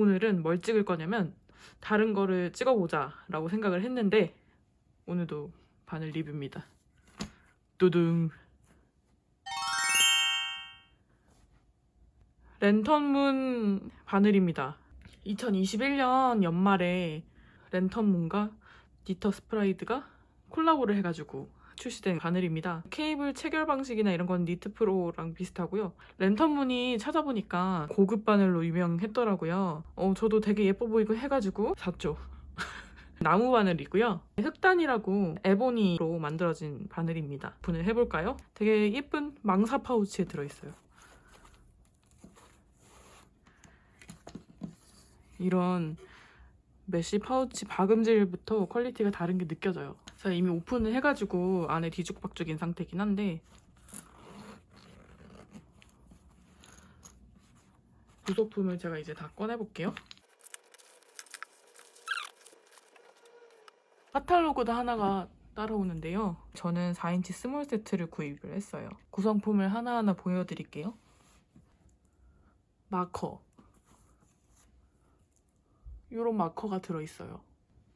오늘은 뭘 찍을 거냐면 다른 거를 찍어보자 라고 생각을 했는데 오늘도 바늘 리뷰입니다. 뚜둥 랜턴문 바늘입니다. 2021년 연말에 랜턴문과 디터 스프라이드가 콜라보를 해가지고 출시된 바늘입니다. 케이블 체결 방식이나 이런 건 니트 프로랑 비슷하고요. 랜턴문이 찾아보니까 고급 바늘로 유명했더라고요. 어, 저도 되게 예뻐 보이고 해가지고 샀죠. 나무 바늘이고요. 흑단이라고 에보니로 만들어진 바늘입니다. 분을 해볼까요? 되게 예쁜 망사 파우치에 들어있어요. 이런 메쉬 파우치 박음질부터 퀄리티가 다른 게 느껴져요. 제가 이미 오픈을 해가지고 안에 뒤죽박죽인 상태긴 한데 부속품을 제가 이제 다 꺼내볼게요. 카탈로그도 하나가 따라오는데요. 저는 4인치 스몰 세트를 구입을 했어요. 구성품을 하나하나 보여드릴게요. 마커. 이런 마커가 들어있어요.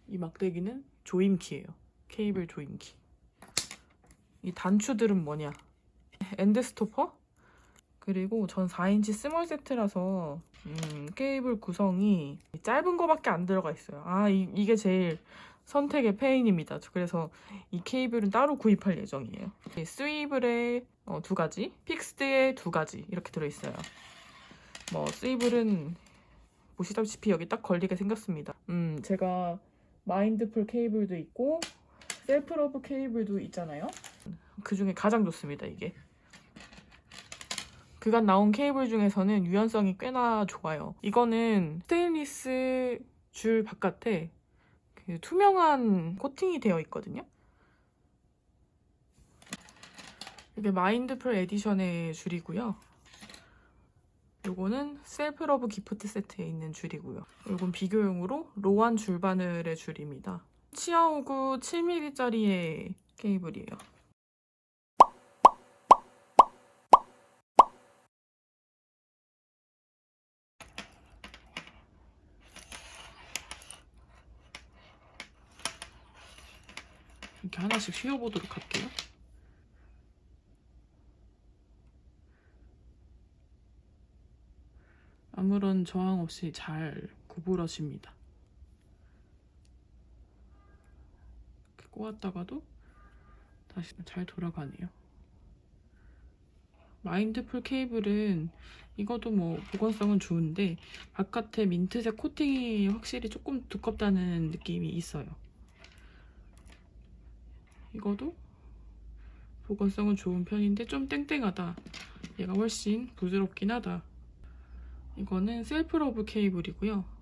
이 막대기는 조임키예요. 케이블 조임키. 이 단추들은 뭐냐? 엔드 스토퍼? 그리고 전 4인치 스몰 세트라서 음, 케이블 구성이 짧은 거밖에 안 들어가 있어요. 아 이, 이게 제일 선택의 페인입니다. 그래서 이 케이블은 따로 구입할 예정이에요. 이 스위블에 어, 두 가지, 픽스드에 두 가지 이렇게 들어있어요. 뭐 스위블은 보시다시피 여기 딱 걸리게 생겼습니다. 음, 제가 마인드풀 케이블도 있고 셀프 러브 케이블도 있잖아요. 그 중에 가장 좋습니다, 이게. 그간 나온 케이블 중에서는 유연성이 꽤나 좋아요. 이거는 스테인리스 줄 바깥에 그 투명한 코팅이 되어 있거든요. 이게 마인드풀 에디션의 줄이고요. 요거는 셀프러브 기프트 세트에 있는 줄이고요. 요건 비교용으로 로한 줄바늘의 줄입니다. 치아오구 7mm짜리의 케이블이에요. 이렇게 하나씩 휘어보도록 할게요. 아무런 저항 없이 잘 구부러집니다. 이렇게 꼬았다가도 다시 잘 돌아가네요. 마인드풀 케이블은 이것도 뭐 보건성은 좋은데 바깥에 민트색 코팅이 확실히 조금 두껍다는 느낌이 있어요. 이거도 보건성은 좋은 편인데 좀 땡땡하다. 얘가 훨씬 부드럽긴 하다. 이거는 셀프러브 케이블이고요.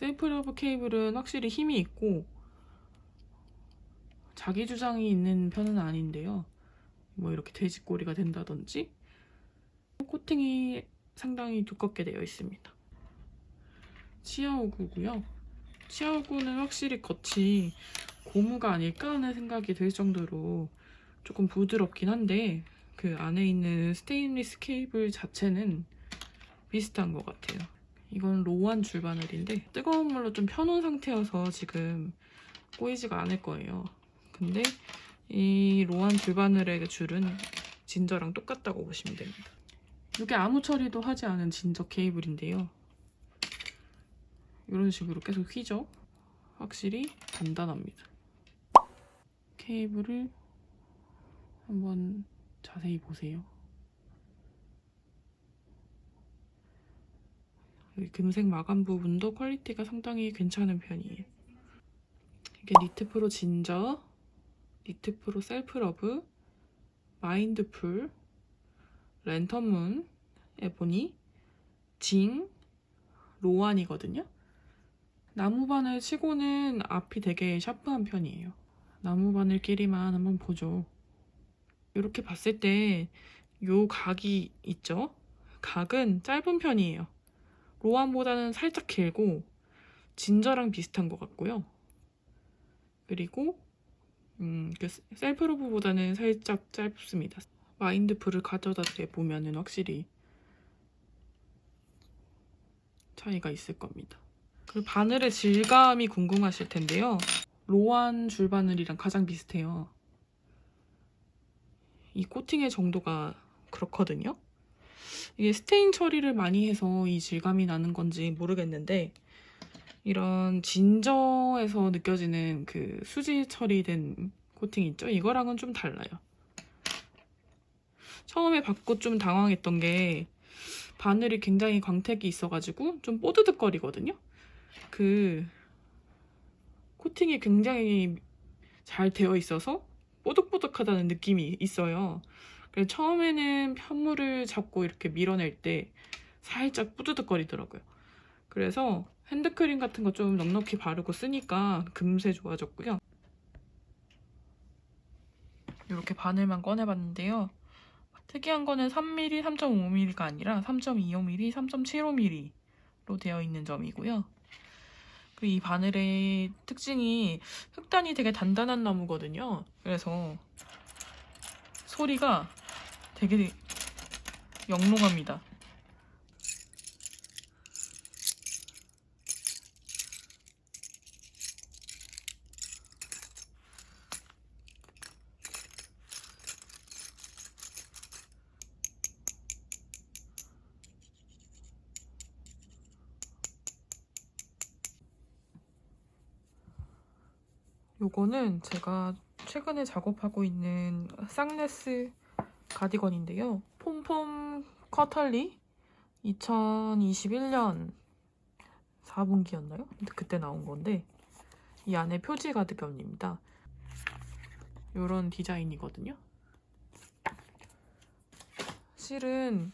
셀프러브 케이블은 확실히 힘이 있고 자기 주장이 있는 편은 아닌데요. 뭐 이렇게 돼지꼬리가 된다든지 코팅이 상당히 두껍게 되어 있습니다. 치아오구고요. 치아오구는 확실히 겉이 고무가 아닐까 하는 생각이 들 정도로 조금 부드럽긴 한데 그 안에 있는 스테인리스 케이블 자체는 비슷한 것 같아요. 이건 로한 줄 바늘인데 뜨거운 물로 좀 펴놓은 상태여서 지금 꼬이지가 않을 거예요. 근데 이 로한 줄바늘의 줄은 진저랑 똑같다고 보시면 됩니다. 이게 아무 처리도 하지 않은 진저 케이블인데요. 이런 식으로 계속 휘죠. 확실히 단단합니다. 케이블을 한번 자세히 보세요. 여기 금색 마감 부분도 퀄리티가 상당히 괜찮은 편이에요. 이게 니트 프로 진저, 니트 프로 셀프 러브, 마인드풀, 랜턴문, 에보니, 징, 로안이거든요. 나무바늘 치고는 앞이 되게 샤프한 편이에요. 나무바늘끼리만 한번 보죠. 이렇게 봤을 때 요 각이 있죠? 각은 짧은 편이에요. 로안보다는 살짝 길고 진저랑 비슷한 것 같고요. 그리고 음, 그 셀프로브보다는 살짝 짧습니다. 마인드풀을 가져다 대 보면은 확실히 차이가 있을 겁니다. 그리고 바늘의 질감이 궁금하실 텐데요. 로안 줄바늘이랑 가장 비슷해요. 이 코팅의 정도가 그렇거든요. 이게 스테인 처리를 많이 해서 이 질감이 나는 건지 모르겠는데 이런 진저에서 느껴지는 그 수지 처리된 코팅 있죠? 이거랑은 좀 달라요. 처음에 받고 좀 당황했던 게 바늘이 굉장히 광택이 있어가지고 좀 뽀드득거리거든요. 그 코팅이 굉장히 잘 되어 있어서 뽀득뽀득하다는 느낌이 있어요. 처음에는 편물을 잡고 이렇게 밀어낼 때 살짝 뿌드득거리더라고요. 그래서 핸드크림 같은 거 좀 넉넉히 바르고 쓰니까 금세 좋아졌고요. 이렇게 바늘만 꺼내봤는데요. 특이한 거는 3mm, 3.5mm가 아니라 3.25mm, 3.75mm로 되어 있는 점이고요. 그리고 이 바늘의 특징이 흑단이 되게 단단한 나무거든요. 그래서 소리가 되게 영롱합니다. 요거는 제가 최근에 작업하고 있는 쌍레스 가디건인데요. 폼폼 커털리 2021년 4분기였나요? 그때 나온 건데 이 안에 표지 가디건입니다. 요런 디자인이거든요. 실은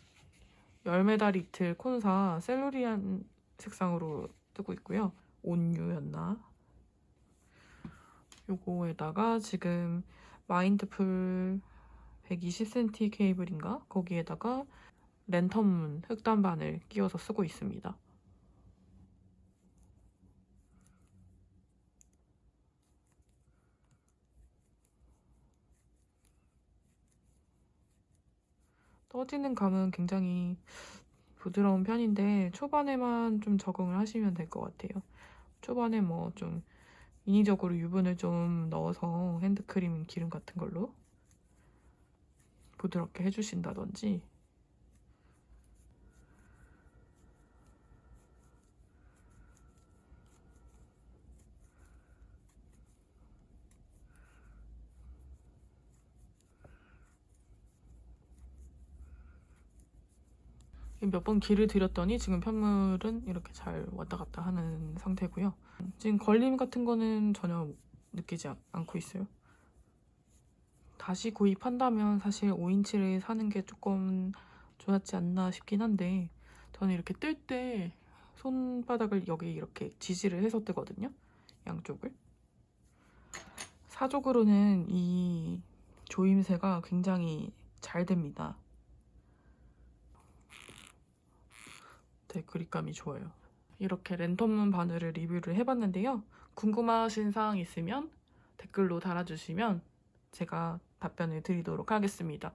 열메달 이틀 콘사 셀루리안 색상으로 뜨고 있고요. 온유였나? 요거에다가 지금 마인드풀 120cm 케이블인가? 거기에다가 랜턴문 흑단반을 끼워서 쓰고 있습니다. 떠지는 감은 굉장히 부드러운 편인데 초반에만 좀 적응을 하시면 될 것 같아요. 초반에 뭐 좀 인위적으로 유분을 좀 넣어서 핸드크림 기름 같은 걸로 부드럽게 해주신다든지 몇 번 길을 들였더니 지금 편물은 이렇게 잘 왔다 갔다 하는 상태고요. 지금 걸림 같은 거는 전혀 느끼지 않- 않고 있어요. 다시 구입한다면 사실 5인치를 사는 게 조금 좋았지 않나 싶긴 한데 저는 이렇게 뜰 때 손바닥을 여기 이렇게 지지를 해서 뜨거든요. 양쪽을. 사족으로는 이 조임새가 굉장히 잘 됩니다. 되게 그립감이 좋아요. 이렇게 랜턴문 바늘을 리뷰를 해봤는데요. 궁금하신 사항 있으면 댓글로 달아주시면 제가 답변을 드리도록 하겠습니다.